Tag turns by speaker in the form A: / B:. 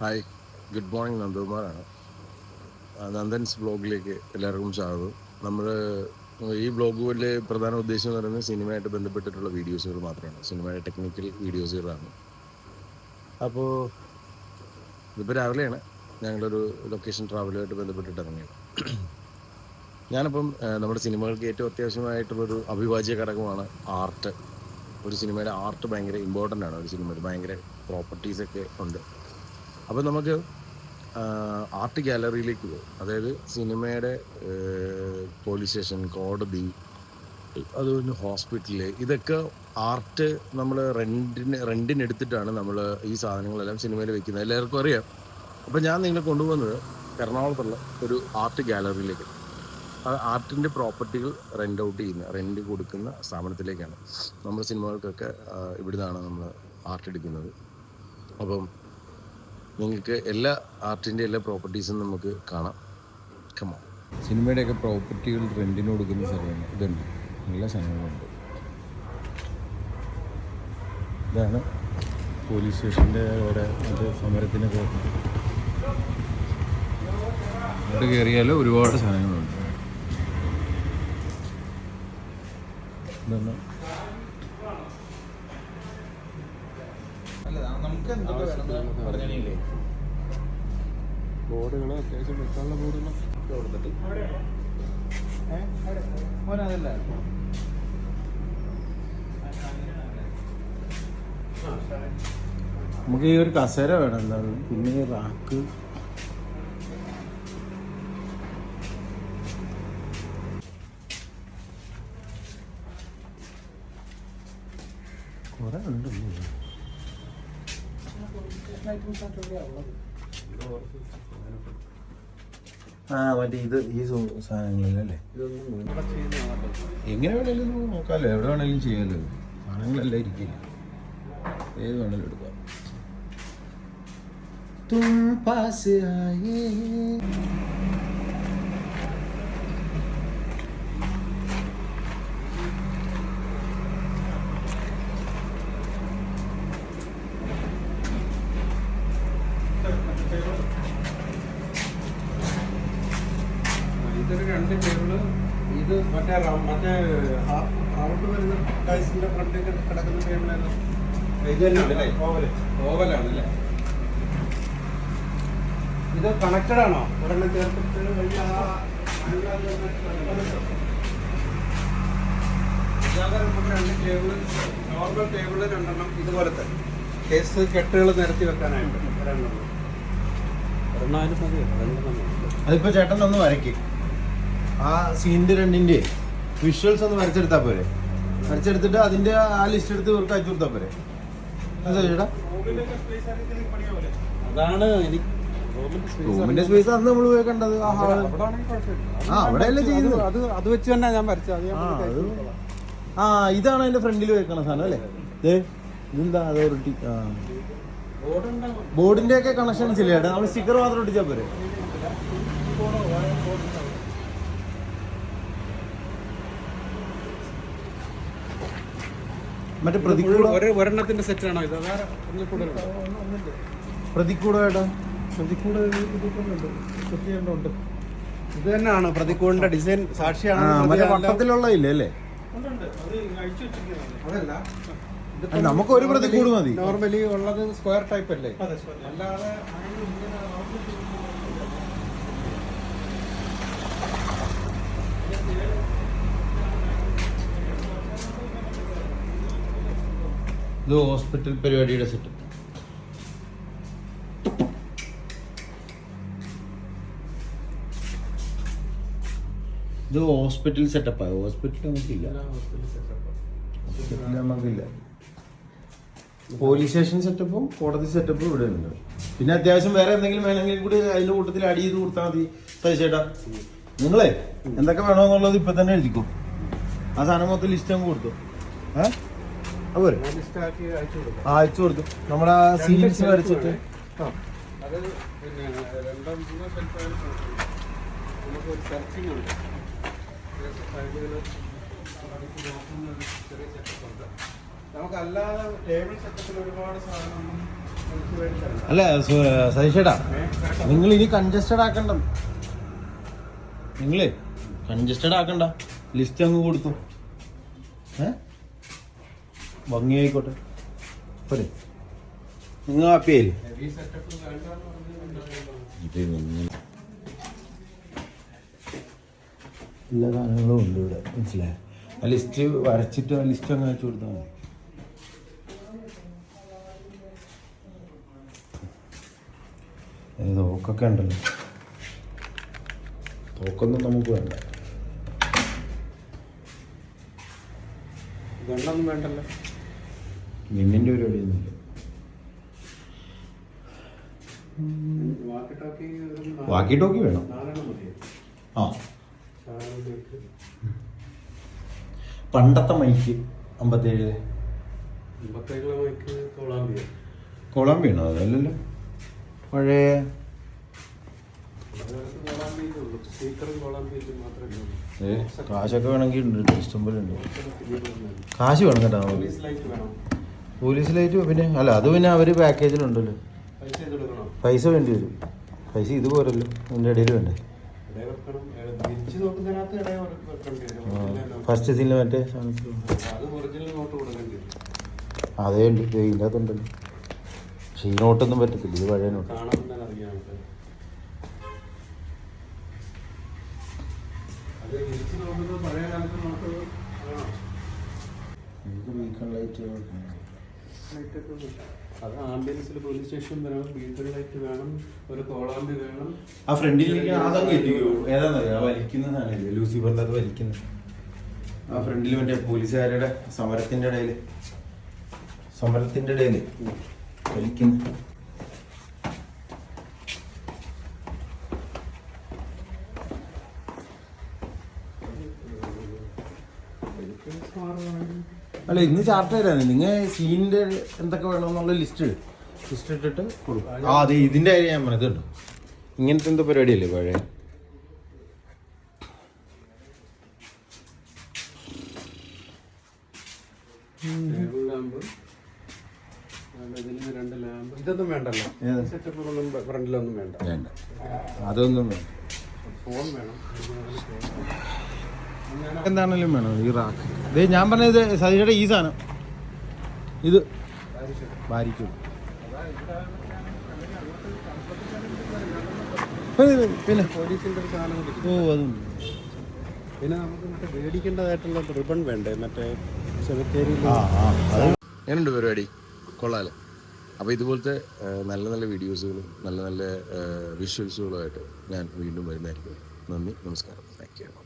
A: Hi good morning നന്ദകുമാറാണ്. നന്ദൻസ് ബ്ലോഗിലേക്ക് എല്ലാവർക്കും സ്വാഗതം. നമ്മൾ ഈ ബ്ലോഗുകളിലെ പ്രധാന ഉദ്ദേശം എന്ന് പറയുന്നത് സിനിമയായിട്ട് ബന്ധപ്പെട്ടിട്ടുള്ള വീഡിയോസുകൾ മാത്രമാണ്. സിനിമയുടെ ടെക്നിക്കൽ വീഡിയോസുകളാണ്. അപ്പോൾ ഇതിപ്പോൾ രാവിലെയാണ്. ഞങ്ങളൊരു ലൊക്കേഷൻ ട്രാവലുമായിട്ട് ബന്ധപ്പെട്ടിട്ട് ഇറങ്ങിയത്. ഞാനിപ്പം നമ്മുടെ സിനിമകൾക്ക് ഏറ്റവും അത്യാവശ്യമായിട്ടുള്ളൊരു അവിഭാജ്യ ഘടകമാണ് ആർട്ട്. ഒരു സിനിമയിലെ ആർട്ട് ഭയങ്കര ഇമ്പോർട്ടന്റ് ആണ്. ഒരു സിനിമയിൽ ഭയങ്കര പ്രോപ്പർട്ടീസൊക്കെ ഉണ്ട്. അപ്പോൾ നമുക്ക് ആർട്ട് ഗാലറിയിലേക്ക് പോകും അതായത് സിനിമയുടെ പോലീസ് സ്റ്റേഷൻ കോടതി അതുപോലെ ഹോസ്പിറ്റൽ ഇതൊക്കെ ആർട്ട് നമ്മൾ റെന്റിന് റെന്റിന് എടുത്തിട്ടാണ് നമ്മൾ ഈ സാധനങ്ങളെല്ലാം സിനിമയിൽ വെക്കുന്നത്. എല്ലാവർക്കും അറിയാം. അപ്പോൾ ഞാൻ നിങ്ങളെ കൊണ്ടുപോകുന്നത് എറണാകുളത്തുള്ള ഒരു ആർട്ട് ഗാലറിയിലേക്ക്. ആർട്ടിന്റെ പ്രോപ്പർട്ടികൾ റെന്റ് ഔട്ട് ചെയ്യുന്ന റെന്റ് കൊടുക്കുന്ന സ്ഥാപനത്തിലേക്കാണ്. നമ്മൾ സിനിമകൾക്കൊക്കെ ഇവിടുന്നാണ് നമ്മൾ ആർട്ട് എടുക്കുന്നത്. അപ്പം നിങ്ങൾക്ക് എല്ലാ ആർട്ടിന്റെ എല്ലാ പ്രോപ്പർട്ടീസും നമുക്ക് കാണാം. കമാ സിനിമയുടെയൊക്കെ പ്രോപ്പർട്ടികൾ റെന്റിന് കൊടുക്കുന്ന സ്ഥലമാണ്. ഇതുണ്ട്. എല്ലാ സാധനങ്ങളുണ്ട്. ഇതാണ് പോലീസ് സ്റ്റേഷന്റെ അവിടെ അത് സമരത്തിനൊക്കെ അവിടെ കയറിയാൽ ഒരുപാട് സാധനങ്ങളുണ്ട്. ഇതാണ്
B: ബോർഡുകൾ അത്യാവശ്യം വെക്കാനുള്ള ബോർഡുകൾ കൊടുത്തിട്ട്.
A: നമുക്ക് ഈ ഒരു കസേര വേണം എന്തായാലും പിന്നെ ഈ റാക്ക്. കൊറേ ഉണ്ട് ആ മറ്റേ ഇത് ഈ സാധനങ്ങളല്ലേ സാധനങ്ങളിലല്ലേ? എങ്ങനെ വേണേലും നോക്കാമല്ലോ എവിടെ വേണേലും ചെയ്യാമല്ലോ സാധനങ്ങളെല്ലാം ഇരിക്കില്ല. ഏത് വേണേലും എടുക്കാം. തും പാസ് ആയേ.
B: ഇതൊരു രണ്ട് ടേബിൾ ഇത് മറ്റേ മറ്റേ റൗണ്ട് വരുന്ന ടൈസിന്റെ ഫ്രണ്ടിൽ കിടക്കുന്ന ടേബിളാണ് ഇത് തന്നെയാണ് ഓവൽ ഓവലാണ് ഇത് കണക്റ്റഡ് ആണോ? ഒരെണ്ണം ചേർത്തിട്ട് വലിയ രണ്ട് ടേബിൾ നോർമൽ ടേബിൾ രണ്ടെണ്ണം ഇതുപോലത്തെ കേസ് കെട്ടുകൾ നിരത്തി വെക്കാനായിട്ട് രണ്ടെണ്ണം.
A: അതിപ്പോ ചേട്ടൻ ഒന്ന് വരയ്ക്കും. ആ സീനിന്റെ രണ്ടിന്റെ വിഷ്വൽസ് ഒന്ന് വരച്ചെടുത്താൽ പോരെ. വരച്ചെടുത്തിട്ട് അതിന്റെ ആ ലിസ്റ്റ് എടുത്ത് ഇവർക്ക് അയച്ചു കൊടുത്താൽ പോരെ. റൂമിന്റെ സ്പേസ് അന്ന് നമ്മൾ പോയി കണ്ടത്. ആ ഹാൾ ആ, അവിടെയല്ലേ ചെയ്യുന്നത്?
B: അത് അത് വെച്ച് തന്നെ ഞാൻ വരച്ചത്
A: ആ, ഇതാണ് അതിന്റെ ഫ്രണ്ടിൽ വെക്കണ സാധനം അല്ലേ? ദേ ഇതെന്താ? അതോറിറ്റി ആ. ബോർഡിന്റെ ഒക്കെ കണക്ഷൻസ് ഇല്ല നമ്മൾ സ്റ്റിക്കർ മാത്രം ഒട്ടിച്ചാ പോരെ? മറ്റേ പ്രതികൂട
B: ഒരു ഒരെണ്ണത്തിന്റെ സെറ്റ് ആണോ ഇത്? കൂടുതൽ
A: പ്രതികൂട
B: ഉണ്ട് ഇത് തന്നെയാണ്? പ്രതികൂടിന്റെ ഡിസൈൻ സാക്ഷിയാണ്?
A: മറ്റേ വട്ടത്തിലുള്ള ഇല്ലേ അല്ലേ?
B: അതല്ല.
A: അല്ല, നമുക്ക് ഒരു പ്രതികൂട് മതി.
B: നോർമലി ഉള്ളത് സ്ക്വയർ ടൈപ്പ് അല്ലേ? അല്ലാതെ
A: ഇത് ഹോസ്പിറ്റൽ പരിപാടിയുടെ സെറ്റ് ഇത് ഹോസ്പിറ്റൽ സെറ്റപ്പാ ഹോസ്പിറ്റൽ നമുക്കില്ല ഹോസ്പിറ്റൽ നമുക്കില്ല പോലീസ് സ്റ്റേഷൻ സെറ്റപ്പും കോടതി സെറ്റപ്പും ഇവിടെ ഉണ്ട്. പിന്നെ അത്യാവശ്യം വേറെ എന്തെങ്കിലും വേണമെങ്കിൽ കൂടി അതിന്റെ കൂട്ടത്തിൽ അടി ചെയ്ത് കൊടുത്താൽ മതി. തയ്ച്ചേട്ടാ നിങ്ങളെ എന്തൊക്കെ വേണമെന്നുള്ളത് ഇപ്പൊ തന്നെ എഴുതിക്കോ. ആ സാധനം മൊത്തം ലിസ്റ്റ് അങ്ങ് കൊടുത്തു. ഏഹ് അതുപോലെ
B: അയച്ചു കൊടുക്കും
A: നമ്മുടെ സീൻസ് വരച്ചിട്ട്.
B: നമുക്കല്ലാതെ ടേബിൾ സെറ്റപ്പിൽ ഒരുപാട്
A: അല്ല സതീഷേട്ടാ നിങ്ങൾ ഇനി കൺജസ്റ്റഡ് ആക്കണ്ട. നിങ്ങൾ കൺജസ്റ്റഡ് ആക്കണ്ട. ലിസ്റ്റ് അങ്ങ് കൊടുത്തു. ഏ? ഭംഗിയായിക്കോട്ടെ. പോരെ. നിങ്ങൾ ഹാപ്പി ആയില്ലേ?
B: ഹെവി സെറ്റപ്പ് വേണ്ടെന്ന് പറഞ്ഞിട്ടുണ്ടായിരുന്നു
A: ഇത് ഇങ്ങനെ എല്ലാ സാധനങ്ങളും ഉണ്ട് ഇവിടെ മനസ്സിലായി? ആ ലിസ്റ്റ് വരച്ചിട്ട് ആ ലിസ്റ്റ് അങ്ങ് അയച്ചു കൊടുത്താൽ മതി. തോക്കൊക്കെ ഉണ്ടല്ലോ. തോക്കൊന്നും നമുക്ക് വേണ്ട.
B: ഗണ്ണൊന്നും വേണ്ടല്ലോ.
A: നിന്നിന്റെ പരിപാടിയൊന്നുമില്ല.
B: വാക്കി ടോക്കി ഒരു
A: വാക്കി ടോക്കി വേണം. ആ. പണ്ടത്തെ മൈക്ക്
B: അമ്പത്തേഴ്
A: കൊളാമ്പിയാണോ? അതല്ലല്ലോ. പഴയ കാശൊക്കെ വേണമെങ്കിൽ ഉണ്ട്. കേട്ടോ, ഇഷ്ടം പോലെ ഉണ്ട്. കാശ് വേണം കേട്ടോ. പോലീസ് ലൈറ്റ് പിന്നെ അല്ല അത് പിന്നെ അവർ പാക്കേജിലുണ്ടല്ലോ.
B: പൈസ
A: വേണ്ടി വരും. പൈസ ഇത് പോരല്ലോ അതിന്റെ ഇടയിൽ വേണ്ടേ? ഫസ്റ്റ് സീനിൽ മറ്റേ
B: അത്
A: ഉണ്ട് ഇതിന്റെ അകത്തുണ്ടല്ലോ പക്ഷേ ഈ നോട്ടൊന്നും പറ്റത്തില്ല ഇത് പഴയ നോട്ട്.
B: പഴയ കാലത്ത് നോട്ട് വേണം. ലൈറ്റൊക്കെ. അത് ആംബുലൻസിൽ പോലീസ് ലൈറ്റ് വേണം ഒരു വേണം.
A: ആ ഫ്രണ്ടിലേക്ക് എത്തിക്കോ. ഏതാണെന്നറിയോ ആ ഫ്രണ്ടിൽ മറ്റേ പോലീസുകാരുടെ സമരത്തിന്റെ ഇടയിൽ സമരത്തിന്റെ ഇടയിൽ വലിക്കുന്ന. അല്ല ഇന്ന് ചാർട്ട് തരാണ് നിങ്ങൾ സീനിന്റെ എന്തൊക്കെ വേണം എന്നുള്ള ലിസ്റ്റ് ലിസ്റ്റ് ഇട്ടിട്ട് കൊടുക്കും ആ അതെ ഇതിന്റെ കാര്യം ഞാൻ പറഞ്ഞത് കേട്ടോ. ഇങ്ങനത്തെ എന്തോ പരിപാടിയല്ലേ പഴയ?
B: ഇതൊന്നും വേണ്ടല്ലോ? സെറ്റപ്പുകളൊന്നും ഫ്രണ്ടിലൊന്നും വേണ്ട.
A: വേണ്ട അതൊന്നും വേണ്ട.
B: ഫോൺ വേണം
A: എന്താണെങ്കിലും വേണം ഈ റാക്ക് ഇത് ഞാൻ പറഞ്ഞത് സതിയുടെ ഈ സാധനം. ഇത് ഭാരിക്കും. പിന്നെ. ഓ അതും.
B: പിന്നെ നമുക്ക് മേടിക്കേണ്ടതായിട്ടുള്ള റിബൺ വേണ്ടേ? മറ്റേ സെമിത്തേരിയിൽ
A: ആ ആ അത്
C: എങ്ങനെയുണ്ട് പരിപാടി. കൊള്ളാലോ. അപ്പോൾ ഇതുപോലത്തെ നല്ല നല്ല വീഡിയോസുകളും നല്ല നല്ല വിഷ്വൽസുകളുമായിട്ട് ഞാൻ വീണ്ടും വരുന്നതായിരിക്കും. നന്ദി നമസ്കാരം. Thank you